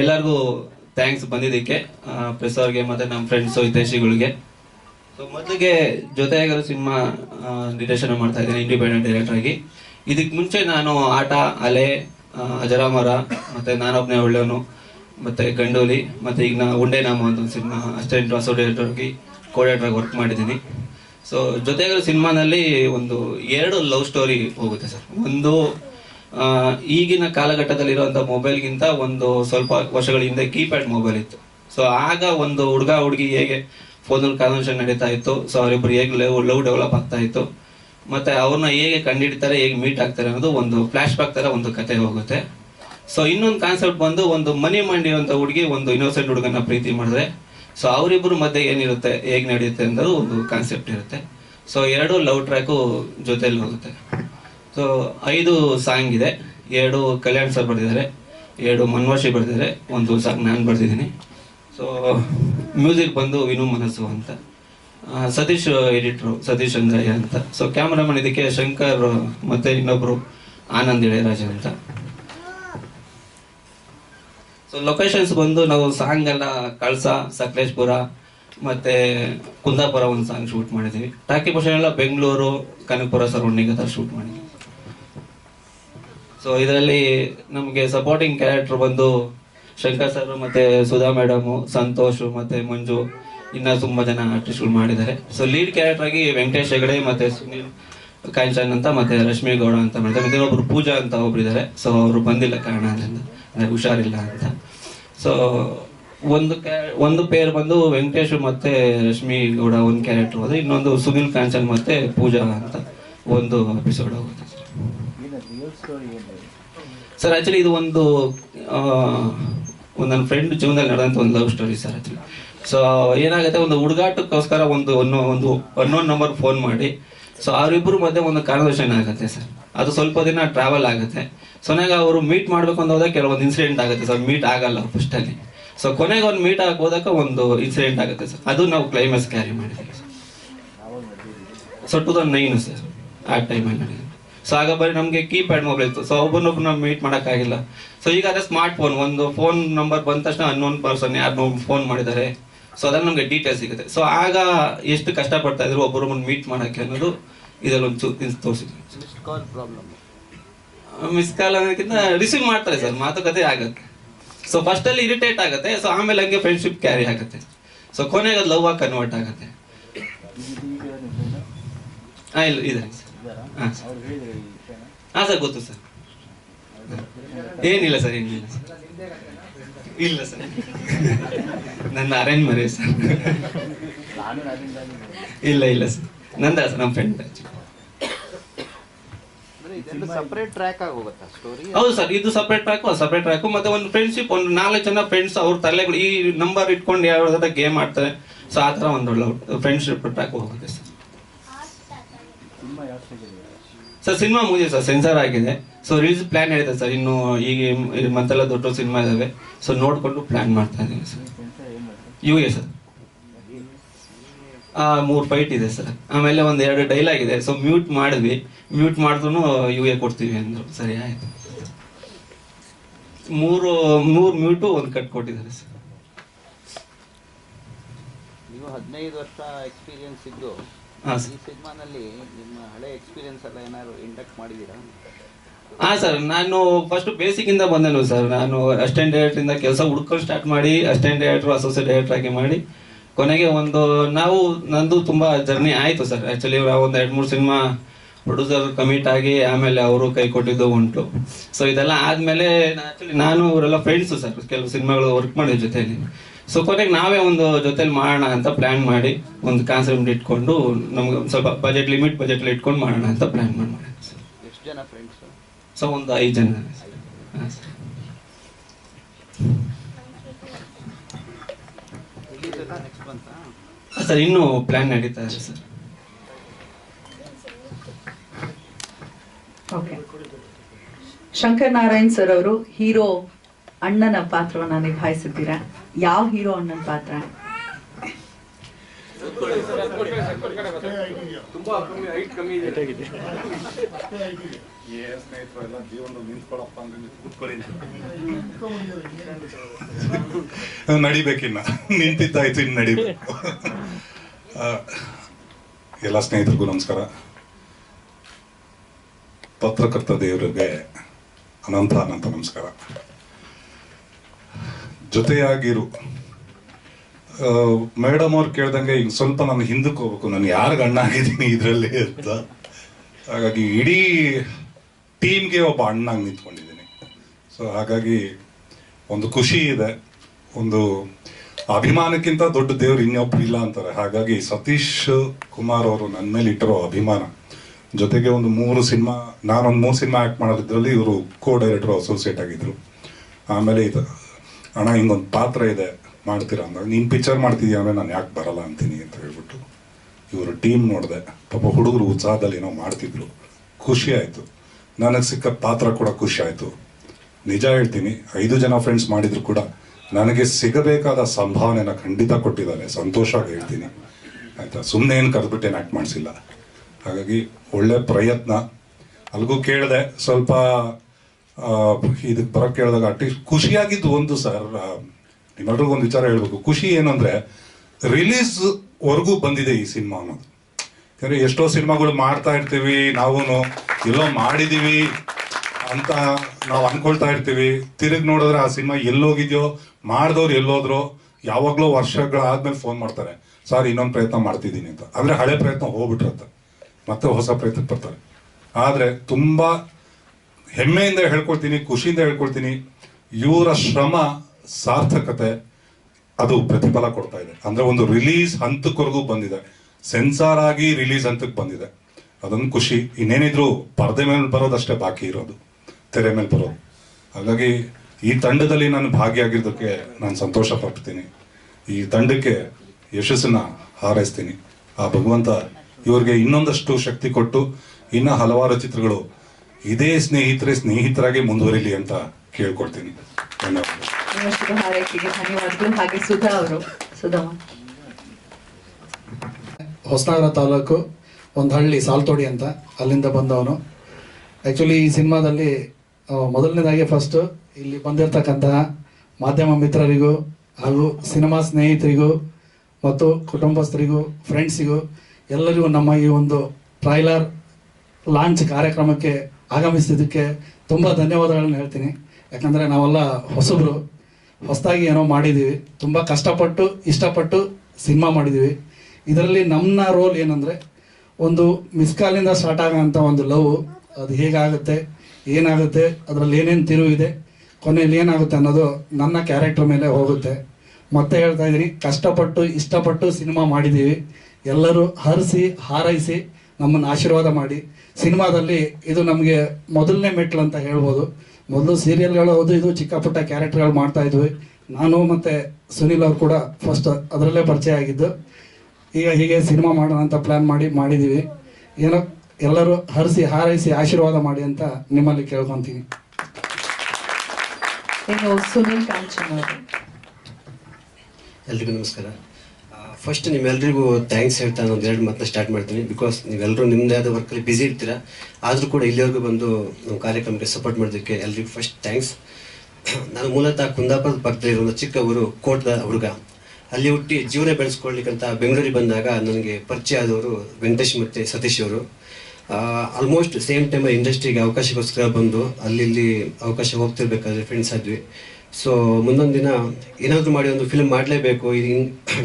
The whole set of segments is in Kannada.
ಎಲ್ಲರಿಗೂ ಥ್ಯಾಂಕ್ಸ್ ಬಂದಿದ್ದಕ್ಕೆ. ಪ್ರೆಸ್ ಅವ್ರಿಗೆ ಮತ್ತೆ ನಮ್ಮ ಫ್ರೆಂಡ್ಸು ಹಿತೈಷಿಗಳಿಗೆ. ಸೊ ಮೊದಲಿಗೆ ಜೊತೆಯಾಗಲು ಸಿನಿಮಾ ನಿರ್ದೇಶನ ಮಾಡ್ತಾ ಇದ್ದೇನೆ ಇಂಡಿಪೆಂಡೆಂಟ್ ಡೈರೆಕ್ಟರ್ ಆಗಿ. ಇದಕ್ಕೆ ಮುಂಚೆ ನಾನು ಆಟ, ಅಲೆ ಅಜರಾಮರ, ಮತ್ತೆ ನಾನೊಬ್ನೇ ಒಳ್ಳೆಯವನು, ಮತ್ತೆ ಗಂಡೋಲಿ, ಮತ್ತೆ ಈಗ ನಾ ಉಂಡೆ ನಾಮ ಅಂತ ಒಂದು ಸಿನಿಮಾ ಅಸಿಸ್ಟೆಂಟ್ ಡೈರೆಕ್ಟರ್ ಆಗಿ ಕೋಡೇಟರ್ ಆಗಿ ವರ್ಕ್ ಮಾಡಿದ್ದೀನಿ. ಸೊ ಜೊತೆಗೆ ಸಿನಿಮಾನಲ್ಲಿ ಒಂದು ಎರಡು ಲವ್ ಸ್ಟೋರಿ ಹೋಗುತ್ತೆ ಸರ್. ಒಂದು ಈಗಿನ ಕಾಲಘಟ್ಟದಲ್ಲಿರುವಂಥ ಮೊಬೈಲ್ಗಿಂತ ಒಂದು ಸ್ವಲ್ಪ ವರ್ಷಗಳ ಹಿಂದೆ ಕೀಪ್ಯಾಡ್ ಮೊಬೈಲ್ ಇತ್ತು. ಸೊ ಆಗ ಒಂದು ಹುಡುಗ ಹುಡುಗಿ ಹೇಗೆ ಫೋನಲ್ಲಿ ಕಾನ್ವರ್ಸೇಷನ್ ನಡೀತಾ ಇತ್ತು. ಸೊ ಅವರಿಬ್ಬರು ಹೇಗೆ ಲವ್ ಲವ್ ಡೆವಲಪ್ ಆಗ್ತಾ ಇತ್ತು. ಮತ್ತೆ ಅವ್ರನ್ನ ಹೇಗೆ ಕಂಡಿಡ್ತಾರೆ ಹೇಗೆ ಮೀಟ್ ಆಗ್ತಾರೆ ಅನ್ನೋದು ಒಂದು ಫ್ಲಾಶ್ ಬ್ಯಾಕ್ ತರ ಒಂದು ಕತೆ ಹೋಗುತ್ತೆ. ಸೊ ಇನ್ನೊಂದು ಕಾನ್ಸೆಪ್ಟ್ ಬಂದು ಒಂದು ಮನಿ ಮಂಡಿ ಅಂತ ಹುಡುಗಿ ಒಂದು ಇನ್ನೋಸೆಂಟ್ ಹುಡುಗನ ಪ್ರೀತಿ ಮಾಡಿದ್ರೆ. ಸೊ ಅವರಿಬ್ಬರು ಮಧ್ಯೆ ಏನಿರುತ್ತೆ, ಹೇಗೆ ನಡೆಯುತ್ತೆ ಅನ್ನೋದು ಒಂದು ಕಾನ್ಸೆಪ್ಟ್ ಇರುತ್ತೆ. ಸೊ ಎರಡು ಲವ್ ಟ್ರ್ಯಾಕು ಜೊತೆಯಲ್ಲಿ ಹೋಗುತ್ತೆ. ಸೊ ಐದು ಸಾಂಗ್ ಇದೆ. ಎರಡು ಕಲ್ಯಾಣ್ ಸರ್ ಬರೆದಿದ್ದಾರೆ. ಎರಡು ಮನ್ವಾಶಿ ಬರೆದಿದ್ದಾರೆ. ಒಂದು ಸಾಂಗ್ ನಾನು ಬರೆದಿದ್ದೀನಿ. ಸೊ ಮ್ಯೂಸಿಕ್ ಬಂದು ವಿನು ಮನಸ್ಸು ಅಂತ. ಸತೀಶ್ ಎಡಿಟ್ರು ಸತೀಶ್ ಅಂದ್ರಯ್ಯ ಅಂತ. ಸೊ ಕ್ಯಾಮ್ರಾಮನ್ ಇದಕ್ಕೆ ಶಂಕರ್ ಮತ್ತೆ ಇನ್ನೊಬ್ಬರು ಆನಂದ್ ಇಳೆಯರಾಜ ಅಂತ. ಸೊ ಲೊಕೇಶನ್ಸ್ ಬಂದು ನಾವು ಸಾಂಗ್ ಎಲ್ಲ ಕಳಸ, ಸಕಲೇಶ್ಪುರ ಮತ್ತೆ ಕುಂದಾಪುರ ಒಂದು ಸಾಂಗ್ ಶೂಟ್ ಮಾಡಿದ್ದೀವಿ. ಟಾಕಿ ಪೋಷನ್ ಎಲ್ಲ ಬೆಂಗಳೂರು, ಕನಕಪುರ ಸರೌಂಡಿಂಗ್ ಹತ್ರ ಶೂಟ್ ಮಾಡಿದ್ವಿ ಸೊ ಇದರಲ್ಲಿ ನಮಗೆ ಸಪೋರ್ಟಿಂಗ್ ಕ್ಯಾರೆಕ್ಟರ್ ಬಂದು ಶಂಕರ್ ಸರ್ ಮತ್ತೆ ಸುಧಾ ಮೇಡಮ್ ಸಂತೋಷ್ ಮತ್ತೆ ಮಂಜು, ಇನ್ನ ತುಂಬಾ ಜನ ಆರ್ಟಿಸ್ಟ್ಗಳು ಮಾಡಿದ್ದಾರೆ. ಸೊ ಲೀಡ್ ಕ್ಯಾರೆಕ್ಟರ್ ಆಗಿ ವೆಂಕಟೇಶ್ ಹೆಗಡೆ ಮತ್ತೆ ಸುನಿಲ್ ಕಾಂಚನ್ ಅಂತ ಮತ್ತೆ ರಶ್ಮಿ ಗೌಡ ಅಂತ ಮಾಡಿದ್ದಾರೆ ಮತ್ತೆ ಒಬ್ರು ಪೂಜಾ ಅಂತ ಒಬ್ರು ಇದ್ದಾರೆ ಸೊ ಅವರು ಬಂದಿಲ್ಲ ಕಾರಣದಿಂದ ಅಂದ್ರೆ ಹುಷಾರಿಲ್ಲ ಅಂತ. ಸೊ ಒಂದು ಒಂದು ಪೇರ್ ಬಂದು ವೆಂಕಟೇಶ್ ಮತ್ತೆ ರಶ್ಮಿ ಗೌಡ ಒಂದು ಕ್ಯಾರೆಕ್ಟರ್ ಹೋದ್ರೆ ಇನ್ನೊಂದು ಸುನಿಲ್ ಕಾಂಚನ್ ಮತ್ತೆ ಪೂಜಾ ಅಂತ ಒಂದು ಎಪಿಸೋಡ್ ಹೋಗುತ್ತೆ. ಸರ್ ಆ್ಯಕ್ಚುಲಿ ಇದು ಒಂದು ಒಂದು ನನ್ನ ಫ್ರೆಂಡ್ ಜೀವನದಲ್ಲಿ ನಡೆದಂತ ಒಂದು love story sir actually so ಏನಾಗುತ್ತೆ, ಒಂದು ಹುಡುಗಾಟಕ್ಕೋಸ್ಕರ ಒಂದು ಒಂದು ಒಂದು ಅನ್ನೋನ್ ನಂಬರ್ ಫೋನ್ ಮಾಡಿ ಸೊ ಅವರಿಬ್ಬರು ಮಧ್ಯೆ ಒಂದು ಕಾನ್ವರ್ಸೇಷನ್ ಆಗುತ್ತೆ ಸರ್ ಅದು ಸ್ವಲ್ಪ ದಿನ ಟ್ರಾವೆಲ್ ಆಗುತ್ತೆ. ಕೊನೆಗೆ ಅವರು ಮೀಟ್ ಮಾಡಬೇಕು ಅಂತ ಹೋದಾಗ ಕೆಲವೊಂದು ಇನ್ಸಿಡೆಂಟ್ ಆಗುತ್ತೆ ಸರ್ ಮೀಟ್ ಆಗಲ್ಲ ಫಸ್ಟಲ್ಲಿ ಸೊ ಕೊನೆಗೆ ಒಂದು ಮೀಟ್ ಆಗಿ ಹೋದಾಗ ಒಂದು ಇನ್ಸಿಡೆಂಟ್ ಆಗುತ್ತೆ ಸರ್ ಅದು ನಾವು ಕ್ಲೈಮ್ಯಾಕ್ಸ್ ಕ್ಯಾರಿ ಮಾಡಿದ್ದೀವಿ sir so two thousand nine sir ಆ ಟೈಮಲ್ಲಿ ಸೊ ಆಗ ಬರೀ ನಮಗೆ ಕೀಪ್ಯಾಡ್ ಮೊಬೈಲ್ ಇತ್ತು. ಸೊ ನಾವು ಮೀಟ್ ಮಾಡೋಕ್ಕಾಗಿಲ್ಲ. ಸೊ ಈಗ ಅದೇ ಸ್ಮಾರ್ಟ್ ಫೋನ್ ಒಂದು ಫೋನ್ ನಂಬರ್ ಬಂದ ತಕ್ಷಣ ಅನ್ನೋನ್ ಪರ್ಸನ್ ಯಾರು ಫೋನ್ ಮಾಡಿದ್ದಾರೆ. ಸೊ ಅದ್ರಲ್ಲಿ ನಮಗೆ ಡೀಟೇಲ್ಸ್ ಸಿಗುತ್ತೆ. ಸೊ ಆಗ ಎಷ್ಟು ಕಷ್ಟಪಡ್ತಾ ಇದ್ರು ಒಬ್ಬರು ಮೀಟ್ ಮಾಡೋಕ್ಕೆ ಅನ್ನೋದು ಇದರಲ್ಲಿ ಒಂದು ತೋರಿಸಿದ್ವಿ ಮಿಸ್ ಕಾಲ್ ಅನ್ನೋದಕ್ಕಿಂತ ರಿಸೀವ್ ಮಾಡ್ತಾರೆ ಸರ್ ಮಾತುಕತೆ ಆಗುತ್ತೆ ಸೊ ಫಸ್ಟ್ ಅಲ್ಲಿ ಇರಿಟೇಟ್ ಆಗುತ್ತೆ. ಸೊ ಆಮೇಲೆ ಹಂಗೆ ಫ್ರೆಂಡ್ಶಿಪ್ ಕ್ಯಾರಿ ಆಗುತ್ತೆ. ಸೊ ಕೊನೆಗೆ ಅದು ಲವ್ ಆಗಿ ಕನ್ವರ್ಟ್ ಆಗುತ್ತೆ. ಹಾ ಇಲ್ಲ ಇದೆ. ಸರ್ ಹಾ ಸರ್. ಹಾ ಸರ್ ಗೊತ್ತು ಸರ್. ಏನಿಲ್ಲ ಸರ್ ಏನಿಲ್ಲ ಸರ್. ಇಲ್ಲ ಸರ್. ನನ್ನ ಅರೇಂಜ್ ಮರಿ ಸರ್ ಇಲ್ಲ ಇಲ್ಲ ಸರ್. ನಂದ ಸರ್ ನಮ್ಮ ಫ್ರೆಂಡ್ ಸಪರೇಟ್ ಟ್ರ್ಯಾಕ್ ಆಗಿ ಹೋಗುತ್ತಾ ಸ್ಟೋರಿ ಹೌದು ಸರ್ ಇದು ಸಪ್ರೇಟ್ ಟ್ರ್ಯಾಕು ಸಪ್ರೇಟ್ ಟ್ರ್ಯಾಕ್ ಮತ್ತೆ ಒಂದು ಫ್ರೆಂಡ್ಶಿಪ್ ಒಂದು ನಾಲ್ಕು ಜನ ಫ್ರೆಂಡ್ಸ್ ಅವ್ರ ತಲೆಗಳು ಈ ನಂಬರ್ ಇಟ್ಕೊಂಡು ಯಾವ ಗೇಮ್ ಆಡ್ತಾರೆ. ಸೊ ಆ ಥರ ಒಂದು ಒಳ್ಳೆ ಫ್ರೆಂಡ್ಶಿಪ್ ಟ್ರ್ಯಾಕ್ ಹೋಗುತ್ತೆ ಸರ್. ಸರ್, ಸಿನಿಮಾ ಮುಗಿದಿದೆ ಸರ್, ಸೆನ್ಸಾರ್ ಆಗಿದೆ. ಸೊ ರಿಲೀಸ್ ಪ್ಲಾನ್ ಇದೆ ಸರ್, ಇನ್ನು ಈಗ ಈ ಮಂತೆಲ್ಲ ದೊಡ್ಡ ಸಿನಿಮಾ ಇದಾವೆ. ಸೊ ನೋಡ್ಕೊಂಡು ಪ್ಲಾನ್ ಮಾಡ್ತಾ ಇದ್ದೀನಿ ಸರ್. U A sir. ಮೂರು ಫೈಟ್ ಇದೆ ಸರ್. ಆಮೇಲೆ ಒಂದು ಎರಡು ಡೈಲಾಗ್ ಇದೆ. ಸೊ ಮ್ಯೂಟ್ ಮಾಡಿದ್ವಿ. ಮ್ಯೂಟ್ ಮಾಡಿದ್ರು ಯು ಎ ಕೊಡ್ತೀವಿ ಅಂದ್ರು. ಸರಿ, ಆಯಿತು. ಮೂರು ಮೂರು ಮ್ಯೂಟು ಒಂದು ಕಟ್ ಕೊಟ್ಟಿದ್ದಾರೆ ಸರ್. ನೀವು ಹದಿನೈದು ವರ್ಷ ಎಕ್ಸ್ಪೀರಿಯನ್ಸ್ ಇದ್ದು ಈ ಸಿನಿಮಾನಲ್ಲಿ ನಿಮ್ಮ ಹಳೆ ಎಕ್ಸ್ಪೀರಿಯನ್ಸ್ ಎಲ್ಲ ಏನಾದ್ರು ಇಂಡಕ್ಟ್ ಮಾಡಿದ್ದೀರಾ? ಹಾ ಸರ್ ನಾನು ಫಸ್ಟ್ ಬೇಸಿಕ್ ಇಂದ ಬಂದೆನು ಸರ್ ನಾನು ಅಸಿಸ್ಟೆಂಟ್ ಡೈರೆಕ್ಟರ್ ಇಂದ ಕೆಲಸ ಹುಡ್ಕೊಂಡು ಸ್ಟಾರ್ಟ್ ಮಾಡಿ ಅಸಿಸ್ಟೆಂಟ್ ಡೈರೆಕ್ಟರ್ ಅಸೋಸಿಯೇಟ್ ಡೈರೆಕ್ಟರ್ ಆಗಿ ಮಾಡಿ ಕೊನೆಗೆ ಒಂದು ನಾವು ನಂದು ತುಂಬಾ ಜರ್ನಿ ಆಯ್ತು ಸರ್ ಆಕ್ಚುಲಿ ಒಂದು ಎರಡು ಮೂರು ಸಿನಿಮಾ ಪ್ರೊಡ್ಯೂಸರ್ ಕಮಿಟ್ ಆಗಿ ಆಮೇಲೆ ಅವರು ಕೈ ಕೊಟ್ಟಿದ್ದು ಉಂಟು. ಸೊ ಇದೆಲ್ಲ ಆದ್ಮೇಲೆ ನಾನು ಇವರೆಲ್ಲ ಫ್ರೆಂಡ್ಸ್ ಸರ್ ಕೆಲವು ಸಿನಿಮಾಗಳು ವರ್ಕ್ ಮಾಡಿದ ಜೊತೆಲಿ ಸೊ ಕೊನೆಗೆ ನಾವೇ ಒಂದು ಜೊತೆಲಿ ಮಾಡೋಣ ಅಂತ ಪ್ಲಾನ್ ಮಾಡಿ ಒಂದು ಕಾನ್ಸೆಪ್ಟ್ ಇಟ್ಕೊಂಡು ನಮ್ಗೆ ಸ್ವಲ್ಪ ಬಜೆಟ್ ಲಿಮಿಟ್ ಬಜೆಟ್ ಇಟ್ಕೊಂಡು ಮಾಡೋಣ ಅಂತ ಪ್ಲಾನ್ ಮಾಡಿ. ಮಾಡೋಣ ಸರ್ ಎಷ್ಟು ಜನ ಫ್ರೆಂಡ್ಸ್ ಸೊ ಒಂದು ಐದು ಜನ. ಹಾಂ ಸರ್. ಇನ್ನು ಸರ್ ಇನ್ನೂ ಪ್ಲಾನ್ ನಡೀತಾ ಇದೆ sir. Okay. Shankar Narayan sir ಅವರು ಹೀರೋ ಅಣ್ಣನ ಪಾತ್ರವನ್ನು ನಿಭಾಯಿಸಿದ್ದೀರಾ? ಯಾವ ಹೀರೋ ಅನ್ನೋ ಪಾತ್ರ? ನಡಿಬೇಕಿನ್ನ. ನಿಂತಿದ್ದಾಯ್ತು ಇನ್ನು ನಡಿಬೇಕು. ಆ, ಎಲ್ಲ ಸ್ನೇಹಿತರಿಗೂ ನಮಸ್ಕಾರ. ಪತ್ರಕರ್ತ ದೇವರಿಗೆ ಅನಂತ ಅನಂತ ನಮಸ್ಕಾರ. ಜೊತೆಯಾಗಿರು ಮೇಡಮ್ ಅವ್ರು ಕೇಳ್ದಂಗೆ ಈಗ ಸ್ವಲ್ಪ ನಾನು ಹಿಂದಕ್ಕೆ ಹೋಗ್ಬೇಕು, ನಾನು ಯಾರು ಅಣ್ಣ ಆಗಿದ್ದೀನಿ ಇದರಲ್ಲಿ ಅಂತ. ಹಾಗಾಗಿ ಇಡೀ ಟೀಮ್ಗೆ ಒಬ್ಬ ಅಣ್ಣಾಗಿ ನಿಂತ್ಕೊಂಡಿದ್ದೀನಿ. ಸೊ ಹಾಗಾಗಿ ಒಂದು ಖುಷಿ ಇದೆ, ಒಂದು ಅಭಿಮಾನಕ್ಕಿಂತ ದೊಡ್ಡ ದೇವ್ರು ಇನ್ನೊಬ್ರು ಇಲ್ಲ ಅಂತಾರೆ. ಹಾಗಾಗಿ ಸತೀಶ್ ಕುಮಾರ್ ಅವರು ನನ್ನ ಮೇಲೆ ಇಟ್ಟಿರೋ ಅಭಿಮಾನ. ಜೊತೆಗೆ ಒಂದು ಮೂರು ಸಿನಿಮಾ, ನಾನೊಂದು ಮೂರು ಸಿನಿಮಾ ಆ್ಯಕ್ಟ್ ಮಾಡೋದ್ರಲ್ಲಿ ಇವರು ಕೋ ಡೈರೆಕ್ಟರ್ ಅಸೋಸಿಯೇಟ್ ಆಗಿದ್ರು. ಆಮೇಲೆ ಇದು ಅಣ್ಣ, ಹಿಂಗೊಂದು ಪಾತ್ರ ಇದೆ, ಮಾಡ್ತೀರಾ ಅಂದಾಗ, ನೀನು ಪಿಕ್ಚರ್ ಮಾಡ್ತಿದ್ಯಾ ಅಂದರೆ ನಾನು ಯಾಕೆ ಬರಲ್ಲ ಅಂತೀನಿ ಅಂತ ಹೇಳ್ಬಿಟ್ಟು ಇವರು ಟೀಮ್ ನೋಡಿದೆ, ಪಾಪ ಹುಡುಗರು ಉತ್ಸಾಹದಲ್ಲಿ ಏನೋ ಮಾಡ್ತಿದ್ರು. ಖುಷಿ ಆಯಿತು. ನನಗೆ ಸಿಕ್ಕ ಪಾತ್ರ ಕೂಡ ಖುಷಿ ಆಯಿತು. ನಿಜ ಹೇಳ್ತೀನಿ, ಐದು ಜನ ಫ್ರೆಂಡ್ಸ್ ಮಾಡಿದ್ರು ಕೂಡ ನನಗೆ ಸಿಗಬೇಕಾದ ಸಂಭಾವನೆನ ಖಂಡಿತ ಕೊಟ್ಟಿದ್ದಾರೆ. ಸಂತೋಷವಾಗಿ ಹೇಳ್ತೀನಿ. ಆಯಿತಾ? ಸುಮ್ಮನೆ ಏನು ಕರೆದ್ಬಿಟ್ಟು ಆ್ಯಕ್ಟ್ ಮಾಡಿಸಿಲ್ಲ. ಹಾಗಾಗಿ ಒಳ್ಳೆ ಪ್ರಯತ್ನ. ಅಲ್ಗೂ ಕೇಳಿದೆ, ಸ್ವಲ್ಪ ಇದಕ್ಕೆ ಬರೋಕ್ಕೆ ಕೇಳಿದಾಗ ಅಟ್ಲೀಸ್ಟ್ ಖುಷಿಯಾಗಿದ್ದು ಒಂದು ಸರ್ ನಿಮ್ಮೆಲ್ರಿಗೂ ಒಂದು ವಿಚಾರ ಹೇಳ್ಬೇಕು. ಖುಷಿ ಏನಂದ್ರೆ ರಿಲೀಸ್ ವರೆಗೂ ಬಂದಿದೆ ಈ ಸಿನಿಮಾ ಅನ್ನೋದು. ಯಾಕಂದ್ರೆ ಎಷ್ಟೋ ಸಿನಿಮಾಗಳು ಮಾಡ್ತಾ ಇರ್ತೀವಿ ನಾವು ಎಲ್ಲೋ ಮಾಡಿದೀವಿ ಅಂತ ನಾವು ಅನ್ಕೊಳ್ತಾ ಇರ್ತೀವಿ. ತಿರುಗಿ ನೋಡಿದ್ರೆ ಆ ಸಿನಿಮಾ ಎಲ್ಲೋಗಿದೆಯೋ, ಮಾಡಿದವ್ರು ಎಲ್ಲೋದ್ರೋ, ಯಾವಾಗಲೂ ವರ್ಷಗಳಾದ್ಮೇಲೆ ಫೋನ್ ಮಾಡ್ತಾರೆ. ಸರ್, ಇನ್ನೊಂದು ಪ್ರಯತ್ನ ಮಾಡ್ತಿದ್ದೀನಿ ಅಂತ. ಅಂದರೆ ಹಳೆ ಪ್ರಯತ್ನ ಹೋಗ್ಬಿಟ್ಟಿರುತ್ತೆ ಮತ್ತೆ ಹೊಸ ಪ್ರಯತ್ನಕ್ಕೆ ಬರ್ತಾರೆ. ಆದ್ರೆ ತುಂಬಾ ಹೆಮ್ಮೆಯಿಂದ ಹೇಳ್ಕೊಳ್ತೀನಿ, ಖುಷಿಯಿಂದ ಹೇಳ್ಕೊಳ್ತೀನಿ. ಇವರ ಶ್ರಮ ಸಾರ್ಥಕತೆ, ಅದು ಪ್ರತಿಫಲ ಕೊಡ್ತಾ ಇದೆ. ಅಂದ್ರೆ ಒಂದು ರಿಲೀಸ್ ಹಂತಕ್ಕವರೆಗೂ ಬಂದಿದೆ. ಸೆನ್ಸಾರ್ ಆಗಿ ರಿಲೀಸ್ ಹಂತಕ್ಕೆ ಬಂದಿದೆ. ಅದೊಂದು ಖುಷಿ. ಇನ್ನೇನಿದ್ರು ಪರದೆ ಮೇಲೆ ಬರೋದಷ್ಟೇ ಬಾಕಿ ಇರೋದು. ತೆರೆ ಮೇಲೆ ಬರೋದು. ಹಾಗಾಗಿ ಈ ತಂಡದಲ್ಲಿ ನಾನು ಭಾಗಿಯಾಗಿದ್ದಕ್ಕೆ ನಾನು ಸಂತೋಷ ಪಡ್ತೀನಿ. ಈ ತಂಡಕ್ಕೆ ಯಶಸ್ಸನ್ನ ಹಾರೈಸ್ತೀನಿ. ಆ ಭಗವಂತ ಇವರಿಗೆ ಇನ್ನೊಂದಷ್ಟು ಶಕ್ತಿ ಕೊಟ್ಟು ಇನ್ನ ಹಲವಾರು ಚಿತ್ರಗಳು ಇದೇ ಸ್ನೇಹಿತರೆ ಸ್ನೇಹಿತರಾಗಿ ಮುಂದುವರಿಲಿ ಅಂತ ಕೇಳ್ಕೊಡ್ತೀನಿ. ಹಾಗೆ ಸುಧಾ ಅವರು. ಹೊಸನಗರ ತಾಲೂಕು ಒಂದು ಹಳ್ಳಿ ಸಾಲ್ತೋಡಿ ಅಂತ ಅಲ್ಲಿಂದ ಬಂದವನು. ಆ್ಯಕ್ಚುಲಿ ಈ ಸಿನಿಮಾದಲ್ಲಿ ಮೊದಲನೇದಾಗಿ ಫಸ್ಟು ಇಲ್ಲಿ ಬಂದಿರತಕ್ಕಂತಹ ಮಾಧ್ಯಮ ಮಿತ್ರರಿಗೂ ಹಾಗೂ ಸಿನಿಮಾ ಸ್ನೇಹಿತರಿಗೂ ಮತ್ತು ಕುಟುಂಬಸ್ಥರಿಗೂ ಫ್ರೆಂಡ್ಸಿಗೂ ಎಲ್ಲರಿಗೂ ನಮ್ಮ ಈ ಒಂದು ಟ್ರೈಲರ್ ಲಾಂಚ್ ಕಾರ್ಯಕ್ರಮಕ್ಕೆ ಆಗಮಿಸಿದ್ದಕ್ಕೆ ತುಂಬ ಧನ್ಯವಾದಗಳನ್ನು ಹೇಳ್ತೀನಿ. ಯಾಕಂದರೆ ನಾವೆಲ್ಲ ಹೊಸಬರು, ಹೊಸದಾಗಿ ಏನೋ ಮಾಡಿದ್ದೀವಿ ತುಂಬ ಕಷ್ಟಪಟ್ಟು, ಇಷ್ಟಪಟ್ಟು ಸಿನಿಮಾ ಮಾಡಿದ್ದೀವಿ ಇದರಲ್ಲಿ ನಮ್ಮ ರೋಲ್ ಏನಂದರೆ, ಒಂದು ಮಿಸ್ ಕಾಲಿಂದ ಸ್ಟಾರ್ಟ್ ಆಗೋಂಥ ಒಂದು ಲವ್ ಅದು ಹೇಗಾಗುತ್ತೆ, ಏನಾಗುತ್ತೆ, ಅದರಲ್ಲಿ ಏನೇನು ತಿರುವು ಇದೆ, ಕೊನೆಯಲ್ಲಿ ಏನಾಗುತ್ತೆ ಅನ್ನೋದು ನನ್ನ ಕ್ಯಾರೆಕ್ಟರ್ ಮೇಲೆ ಹೋಗುತ್ತೆ. ಮತ್ತೆ ಹೇಳ್ತಾ ಇದ್ದೀನಿ, ಕಷ್ಟಪಟ್ಟು, ಇಷ್ಟಪಟ್ಟು ಸಿನಿಮಾ ಮಾಡಿದ್ದೀವಿ ಎಲ್ಲರೂ ಹರಿಸಿ, ಹಾರೈಸಿ ನಮ್ಮನ್ನು ಆಶೀರ್ವಾದ ಮಾಡಿ. ಸಿನಿಮಾದಲ್ಲಿ ಇದು ನಮಗೆ ಮೊದಲನೇ ಮೆಟ್ಲು ಅಂತ ಹೇಳ್ಬೋದು. ಮೊದಲು ಸೀರಿಯಲ್ಗಳು ಹೌದು ಇದು ಚಿಕ್ಕ ಪುಟ್ಟ ಕ್ಯಾರೆಕ್ಟರ್ಗಳು ಮಾಡ್ತಾ ಇದ್ವಿ. ನಾನು ಮತ್ತು ಸುನಿಲ್ ಅವರು ಕೂಡ ಫಸ್ಟ್ ಅದರಲ್ಲೇ ಪರಿಚಯ ಆಗಿದ್ದು. ಈಗ ಹೀಗೆ ಸಿನಿಮಾ ಮಾಡೋಣ ಅಂತ ಪ್ಲ್ಯಾನ್ ಮಾಡಿ ಮಾಡಿದ್ದೀವಿ ಏನೋ ಎಲ್ಲರೂ ಹರಿಸಿ ಹಾರೈಸಿ ಆಶೀರ್ವಾದ ಮಾಡಿ ಅಂತ ನಿಮ್ಮಲ್ಲಿ ಕೇಳ್ಕೊತೀನಿ. ಇನ್ನು ಸುನಿಲ್ ಕಾಂಚನ್ ಅವರು ಎಲ್ರಿಗೂ ನಮಸ್ಕಾರ. ಫಸ್ಟ್ ನಿಮ್ಮೆಲ್ಲರಿಗೂ ಥ್ಯಾಂಕ್ಸ್ ಹೇಳ್ತಾ ನಾನು ಎರಡು ಮಾತನ್ನ ಸ್ಟಾರ್ಟ್ ಮಾಡ್ತೀನಿ. ಬಿಕಾಸ್ ನೀವೆಲ್ಲರೂ ನಿಮ್ಮದೇ ಆದ ವರ್ಕಲ್ಲಿ ಬ್ಯುಸಿ ಇರ್ತೀರಾ, ಆದರೂ ಕೂಡ ಇಲ್ಲಿವರೆಗೂ ಬಂದು ನಮ್ಮ ಕಾರ್ಯಕ್ರಮಕ್ಕೆ ಸಪೋರ್ಟ್ ಮಾಡೋದಕ್ಕೆ ಎಲ್ರಿಗೂ ಫಸ್ಟ್ ಥ್ಯಾಂಕ್ಸ್ ನಾನು ಮೂಲತಃ ಕುಂದಾಪುರದ ಪಕ್ಕದಲ್ಲಿ ಇರುವ ಚಿಕ್ಕ ಊರು ಕೋಟದ ಹುಡುಗ. ಅಲ್ಲಿ ಹುಟ್ಟಿ ಜೀವನ ಬೆಳೆಸ್ಕೊಳ್ಲಿಕ್ಕಂತ ಬೆಂಗಳೂರಿಗೆ ಬಂದಾಗ ನನಗೆ ಪರಿಚಯ ಆದವರು ವೆಂಕಟೇಶ್ ಮತ್ತು ಸತೀಶ್ ಅವರು. ಆಲ್ಮೋಸ್ಟ್ ಸೇಮ್ ಟೈಮ್ ಇಂಡಸ್ಟ್ರಿಗೆ ಅವಕಾಶಕ್ಕೋಸ್ಕರ ಬಂದು ಅಲ್ಲಿ ಅವಕಾಶ ಹೋಗ್ತಿರ್ಬೇಕಾದ್ರೆ ಫ್ರೆಂಡ್ಸ್ ಆದ್ವಿ. ಸೊ ಮುಂದೊಂದು ದಿನ ಏನಾದರೂ ಮಾಡಿ ಒಂದು ಫಿಲ್ಮ್ ಮಾಡಲೇಬೇಕು.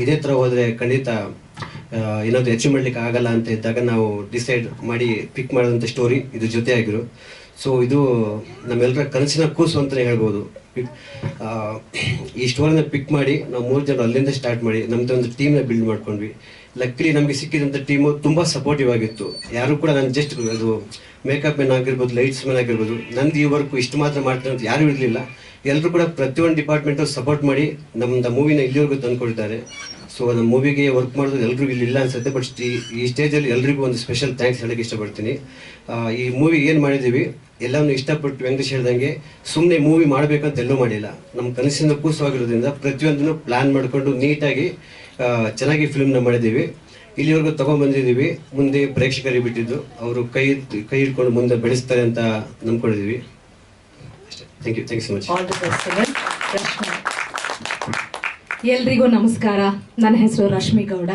ಇದೇ ಥರ ಹೋದರೆ ಖಂಡಿತ ಏನಾದರೂ ಅಚೀವ್ ಮಾಡ್ಲಿಕ್ಕೆ ಆಗಲ್ಲ ಅಂತ ಇದ್ದಾಗ ನಾವು ಡಿಸೈಡ್ ಮಾಡಿ ಪಿಕ್ ಮಾಡಿದಂಥ ಸ್ಟೋರಿ ಇದು ಜೊತೆ ಆಗಿರು ಸೊ ಇದು ನಮ್ಮೆಲ್ಲರ ಕನಸಿನ ಕೂಸು ಅಂತಲೇ ಹೇಳ್ಬೋದು. ಈ ಸ್ಟೋರಿನ ಪಿಕ್ ಮಾಡಿ ನಾವು ಮೂರು ಜನ ಅಲ್ಲಿಂದ ಸ್ಟಾರ್ಟ್ ಮಾಡಿ ನಮ್ದು ಒಂದು ಟೀಮ್ನ ಬಿಲ್ಡ್ ಮಾಡ್ಕೊಂಡ್ವಿ. ಲಕ್ಕಿಲಿ ನಮಗೆ ಸಿಕ್ಕಿದಂಥ ಟೀಮು ತುಂಬ ಸಪೋರ್ಟಿವ್ ಆಗಿತ್ತು. ಯಾರು ಕೂಡ ನಾನು ಜಸ್ಟ್ ಅದು ಮೇಕಪ್ ಮೆನ್ ಆಗಿರ್ಬೋದು ಲೈಟ್ಸ್ ಮೆನ್ ಆಗಿರ್ಬೋದು, ನಂದು ಈ ವರ್ಕು ಇಷ್ಟು ಮಾತ್ರ ಮಾಡ್ತಾರೆ ಅಂತ ಯಾರೂ ಇರಲಿಲ್ಲ. ಎಲ್ಲರೂ ಕೂಡ ಪ್ರತಿಯೊಂದು ಡಿಪಾರ್ಟ್ಮೆಂಟು ಸಪೋರ್ಟ್ ಮಾಡಿ ನಮ್ಮದು ಮೂವಿನ ಇಲ್ಲಿವರೆಗೂ ತಂದುಕೊಂಡಿದ್ದಾರೆ ಸೊ ನಮ್ಮ ಮೂವಿಗೆ ವರ್ಕ್ ಮಾಡೋದು ಎಲ್ಲರಿಗೂ ಇಲ್ಲಿ ಇಲ್ಲ ಅನ್ಸುತ್ತೆ ಬಟ್ ಈ ಸ್ಟೇಜಲ್ಲಿ ಎಲ್ರಿಗೂ ಒಂದು ಸ್ಪೆಷಲ್ ಥ್ಯಾಂಕ್ಸ್ ಹೇಳಕ್ಕೆ ಇಷ್ಟಪಡ್ತೀನಿ. ಈ ಮೂವಿ ಏನು ಮಾಡಿದ್ದೀವಿ? ಎಲ್ಲವನ್ನು ಇಷ್ಟಪಟ್ಟು ವ್ಯಂಗ್ಯ ಹೇಳ್ದಂಗೆ ಸುಮ್ಮನೆ ಮೂವಿ ಮಾಡಬೇಕಂತ ಎಲ್ಲೂ ಮಾಡಿಲ್ಲ. ನಮ್ಮ ಕನಸಿನ ಕೂಸವಾಗಿರೋದ್ರಿಂದ ಪ್ರತಿಯೊಂದನ್ನು ಪ್ಲಾನ್ ಮಾಡಿಕೊಂಡು ನೀಟಾಗಿ ಚೆನ್ನಾಗಿ ಫಿಲ್ಮ್ನ ಮಾಡಿದ್ದೀವಿ. ಇಲ್ಲಿವರೆಗೂ ತಗೊಂಡ್ಬಂದಿದ್ದೀವಿ. ಮುಂದೆ ಪ್ರೇಕ್ಷಕರಿಗೆ ಬಿಟ್ಟಿದ್ದು. ಅವರು ಕೈ ಕೈ ಹಿಡ್ಕೊಂಡು ಮುಂದೆ ಬೆಳೆಸ್ತಾರೆ ಅಂತ ನಂಬ್ಕೊಂಡಿದ್ದೀವಿ. Thank you thank you much ಎಲ್ರಿಗೂ ನಮಸ್ಕಾರ. ನನ್ನ ಹೆಸರು ರಶ್ಮಿ ಗೌಡ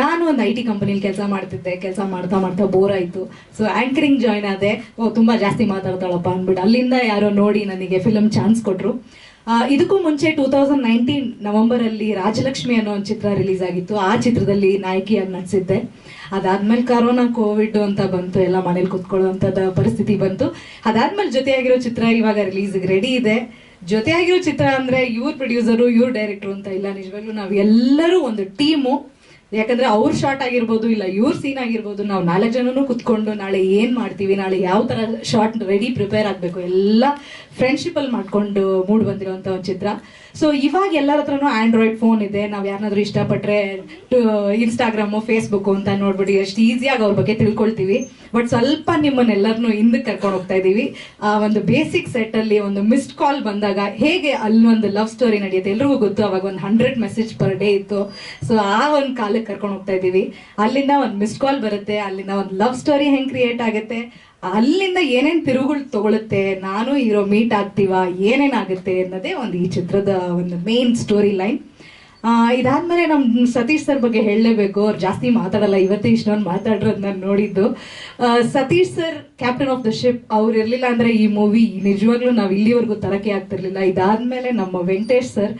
ನಾನು ಒಂದು ಐ ಟಿ ಕಂಪನಿಲಿ ಕೆಲಸ ಮಾಡ್ತಿದ್ದೆ, ಕೆಲಸ ಮಾಡ್ತಾ ಮಾಡ್ತಾ ಬೋರ್ ಆಯಿತು. ಸೊ ಆ್ಯಂಕರಿಂಗ್ ಜಾಯ್ನ್ ಆದೆ. ಓ, ತುಂಬ ಜಾಸ್ತಿ ಮಾತಾಡ್ತಾಳಪ್ಪ ಅಂದ್ಬಿಟ್ಟು. ಅಲ್ಲಿಂದ ಯಾರೋ ನೋಡಿ ನನಗೆ ಫಿಲಮ್ ಚಾನ್ಸ್ ಕೊಟ್ಟರು ಇದಕ್ಕೂ ಮುಂಚೆ ಟೂ ತೌಸಂಡ್ ನೈನ್ಟೀನ್ ನವಂಬರಲ್ಲಿ ರಾಜಲಕ್ಷ್ಮಿ ಅನ್ನೋ ಒಂದು ಚಿತ್ರ ರಿಲೀಸ್ ಆಗಿತ್ತು. ಆ ಚಿತ್ರದಲ್ಲಿ ನಾಯಕಿಯಾಗಿ ನಟಿಸಿದ್ದೆ. ಅದಾದ್ಮೇಲೆ ಕರೋನಾ ಕೋವಿಡ್ ಅಂತ ಬಂತು. ಎಲ್ಲ ಮನೇಲಿ ಕುತ್ಕೊಳ್ಳುವಂಥದ್ದು ಪರಿಸ್ಥಿತಿ ಬಂತು. ಅದಾದ್ಮೇಲೆ ಜೊತೆಯಾಗಿರೋ ಚಿತ್ರ ಇವಾಗ ರಿಲೀಸ್ಗೆ ರೆಡಿ ಇದೆ. ಜೊತೆಯಾಗಿರೋ ಚಿತ್ರ ಅಂದ್ರೆ ಇವ್ರ ಪ್ರೊಡ್ಯೂಸರು ಇವ್ರ ಡೈರೆಕ್ಟ್ರು ಅಂತ ಇಲ್ಲ. ನಿಜವಾಗ್ಲೂ ನಾವು ಎಲ್ಲರೂ ಒಂದು ಟೀಮು ಯಾಕಂದ್ರೆ ಅವ್ರ ಶಾರ್ಟ್ ಆಗಿರ್ಬೋದು ಇಲ್ಲ ಇವ್ರ ಸೀನ್ ಆಗಿರ್ಬೋದು, ನಾವು ನಾಲ್ಕು ಜನನು ಕುತ್ಕೊಂಡು ನಾಳೆ ಏನ್ ಮಾಡ್ತೀವಿ, ನಾಳೆ ಯಾವ ತರ ಶಾರ್ಟ್ ರೆಡಿ ಪ್ರಿಪೇರ್ ಆಗಬೇಕು, ಎಲ್ಲ ಫ್ರೆಂಡ್ಶಿಪ್ ಅಲ್ಲಿ ಮಾಡ್ಕೊಂಡು ಮೂಡ್ ಬಂದಿರುವಂತ ಒಂದು ಚಿತ್ರ. ಸೊ ಇವಾಗ ಎಲ್ಲರ ಹತ್ರನೂ ಆಂಡ್ರಾಯ್ಡ್ ಫೋನ್ ಇದೆ. ನಾವು ಯಾರನ್ನಾದ್ರೂ ಇಷ್ಟಪಟ್ರೆ ಇನ್ಸ್ಟಾಗ್ರಾಮು ಫೇಸ್ಬುಕ್ ಅಂತ ನೋಡ್ಬಿಟ್ಟು ಎಷ್ಟು ಈಸಿಯಾಗಿ ಅವ್ರ ಬಗ್ಗೆ ತಿಳ್ಕೊಳ್ತೀವಿ. ಬಟ್ ಸ್ವಲ್ಪ ನಿಮ್ಮನ್ನೆಲ್ಲರನ್ನೂ ಹಿಂದಕ್ಕೆ ಕರ್ಕೊಂಡು ಹೋಗ್ತಾ ಇದೀವಿ. ಆ ಒಂದು ಬೇಸಿಕ್ ಸೆಟ್ ಅಲ್ಲಿ ಒಂದು ಮಿಸ್ಡ್ ಕಾಲ್ ಬಂದಾಗ ಹೇಗೆ ಅಲ್ಲಿ ಒಂದು ಲವ್ ಸ್ಟೋರಿ ನಡೆಯುತ್ತೆ? ಎಲ್ರಿಗೂ ಗೊತ್ತು, ಅವಾಗ ಒಂದು ಹಂಡ್ರೆಡ್ ಮೆಸೇಜ್ ಪರ್ ಡೇ ಇತ್ತು. ಸೊ ಆ ಒಂದು ಕಾಲಕ್ಕೆ ಕರ್ಕೊಂಡು ಹೋಗ್ತಾ ಇದೀವಿ. ಅಲ್ಲಿಂದ ಒಂದು ಮಿಸ್ಡ್ ಕಾಲ್ ಬರುತ್ತೆ. ಅಲ್ಲಿಂದ ಒಂದು ಲವ್ ಸ್ಟೋರಿ ಹೆಂಗೆ ಕ್ರಿಯೇಟ್ ಆಗುತ್ತೆ? ಅಲ್ಲಿಂದ ಏನೇನು ತಿರುಗುಳ್ ತಗೊಳುತ್ತೆ, ನಾನು ಇರೋ ಮೀಟ್ ಆಗ್ತೀವ, ಏನೇನಾಗುತ್ತೆ ಅನ್ನೋದೇ ಒಂದು ಈ ಚಿತ್ರದ ಒಂದು ಮೇನ್ ಸ್ಟೋರಿ ಲೈನ್ ಇದಾದ್ಮೇಲೆ ನಮ್ ಸತೀಶ್ ಸರ್ ಬಗ್ಗೆ ಹೇಳಲೇಬೇಕು. ಅವ್ರು ಜಾಸ್ತಿ ಮಾತಾಡಲ್ಲ. ಇವತ್ತೇ ಇಷ್ಟೊಂದು ಮಾತಾಡಿರೋದು ನಾನು ನೋಡಿದ್ದು. Satish sir captain of the ship ಅವ್ರು ಇರಲಿಲ್ಲ ಅಂದ್ರೆ ಈ ಮೂವಿ ನಿಜವಾಗ್ಲೂ ನಾವು ಇಲ್ಲಿವರೆಗೂ ತರಕೆ ಆಗ್ತಿರ್ಲಿಲ್ಲ. ಇದಾದ್ಮೇಲೆ ನಮ್ಮ ವೆಂಕಟೇಶ್ ಸರ್,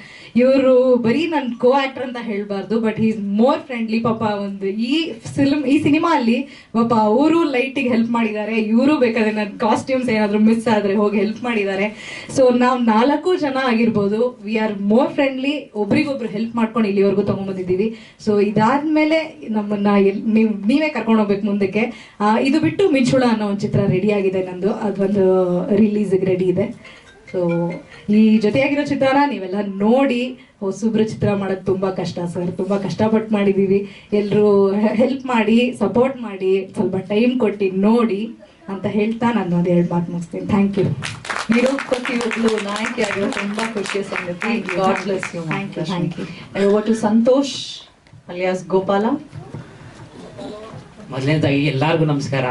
ಇವರು ಬರೀ ನನ್ನ ಕೋ ಆಕ್ಟರ್ ಅಂತ ಹೇಳಬಾರ್ದು ಬಟ್ ಈಸ್ ಮೋರ್ ಫ್ರೆಂಡ್ಲಿ ಪಾಪ ಒಂದು ಈ ಫಿಲ್ಮ್ ಈ ಸಿನಿಮಾ ಅಲ್ಲಿ ಪಾಪ ಅವರು ಲೈಟಿಗೆ ಹೆಲ್ಪ್ ಮಾಡಿದ್ದಾರೆ. ಇವರು ಬೇಕಾದ್ರೆ ನನ್ನ ಕಾಸ್ಟ್ಯೂಮ್ಸ್ ಏನಾದರೂ ಮಿಸ್ ಆದ್ರೆ ಹೋಗಿ ಹೆಲ್ಪ್ ಮಾಡಿದ್ದಾರೆ. ಸೊ ನಾವು ನಾಲ್ಕು ಜನ ಆಗಿರ್ಬೋದು. ವಿ ಆರ್ ಮೋರ್ ಫ್ರೆಂಡ್ಲಿ ಒಬ್ರಿಗೊಬ್ರು ಹೆಲ್ಪ್ ಮಾಡ್ಕೊಂಡು ಇಲ್ಲಿವರೆಗೂ ತಗೊಂಡ್ಬಂದಿದ್ದೀವಿ. ಸೊ ಇದಾದ್ಮೇಲೆ ನಮ್ಮನ್ನ ಎಲ್- ನೀವ್, ನೀವೇ ಕರ್ಕೊಂಡು ಹೋಗ್ಬೇಕು ಮುಂದಕ್ಕೆ. ಇದು ಬಿಟ್ಟು ಮಿಂಚುಳ ಅನ್ನೋ ಒಂದು ಚಿತ್ರ ರೆಡಿ ಆಗಿದೆ ನಂದು. ಅದೊಂದು ರಿಲೀಸ್ಗೆ ರೆಡಿ ಇದೆ. ಸೊ ಈ ಜೊತೆಯಾಗಿರೋ ಚಿತ್ರನ ನೀವೆಲ್ಲ ನೋಡಿ ಹೊಸಬ್ರು ಚಿತ್ರ ಮಾಡೋದು ತುಂಬಾ ಕಷ್ಟ ಸರ್. ತುಂಬಾ ಕಷ್ಟಪಟ್ಟು ಮಾಡಿದೀವಿ ಎಲ್ಲರೂ ಹೆಲ್ಪ್ ಮಾಡಿ ಸಪೋರ್ಟ್ ಮಾಡಿ, ಸ್ವಲ್ಪ ಟೈಮ್ ಕೊಟ್ಟು ನೋಡಿ. ಅಂತ ಹೇಳ್ತಾ ನಾನು ಒಂದು ಎರಡು ಮಾತು ಮುಗಿಸ್ತೀನಿ. ಥ್ಯಾಂಕ್ ಯು ನಿರೂಪಕಿ ಒಬ್ಳು ನಾಯಕಿ ಆಗಿರೋ ತುಂಬಾ ಖುಷಿಯ ಸಂಗತಿ. God bless you thank you thank to ಒಟ್ಟು ಸಂತೋಷ್ ಅಲಿಯಾಸ್ ಗೋಪಾಲ ಮೊದಲನೇದಾಗಿ ಎಲ್ಲರಿಗೂ ನಮಸ್ಕಾರ.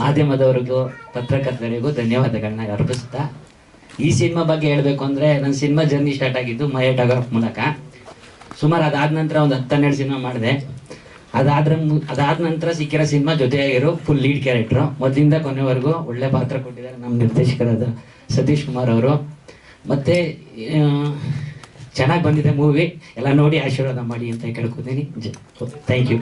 ಮಾಧ್ಯಮದವರಿಗೂ ಪತ್ರಕರ್ತರಿಗೂ ಧನ್ಯವಾದಗಳನ್ನ ಅರ್ಪಿಸುತ್ತಾ. ಈ ಸಿನಿಮಾ ಬಗ್ಗೆ ಹೇಳಬೇಕು ಅಂದ್ರೆ ನನ್ನ ಸಿನಿಮಾ ಜರ್ನಿ ಸ್ಟಾರ್ಟ್ ಆಗಿದ್ದು ಮಯಟಾಗ್ರಾಫ್ ಮೂಲಕ. ಸುಮಾರು ಅದಾದ ನಂತರ ಒಂದು ಹತ್ತನ್ನೆರಡು ಸಿನಿಮಾ ಮಾಡಿದೆ. ಅದಾದ್ರ ಅದಾದ ನಂತರ ಸಿಕ್ಕಿರೋ ಸಿನಿಮಾ ಜೊತೆಯಾಗಿರೋ ಫುಲ್ ಲೀಡ್ ಕ್ಯಾರೆಕ್ಟ್ರು ಮೊದಲಿಂದ ಕೊನೆವರೆಗೂ ಒಳ್ಳೆ ಪಾತ್ರ ಕೊಟ್ಟಿದ್ದಾರೆ ನಮ್ಮ ನಿರ್ದೇಶಕರಾದ ಸತೀಶ್ ಕುಮಾರ್ ಅವರು. ಮತ್ತೆ ಚೆನ್ನಾಗಿ ಬಂದಿದೆ ಮೂವಿ ಎಲ್ಲ ನೋಡಿ ಆಶೀರ್ವಾದ ಮಾಡಿ ಅಂತ ಕೇಳ್ಕೊತೀನಿ. Thank you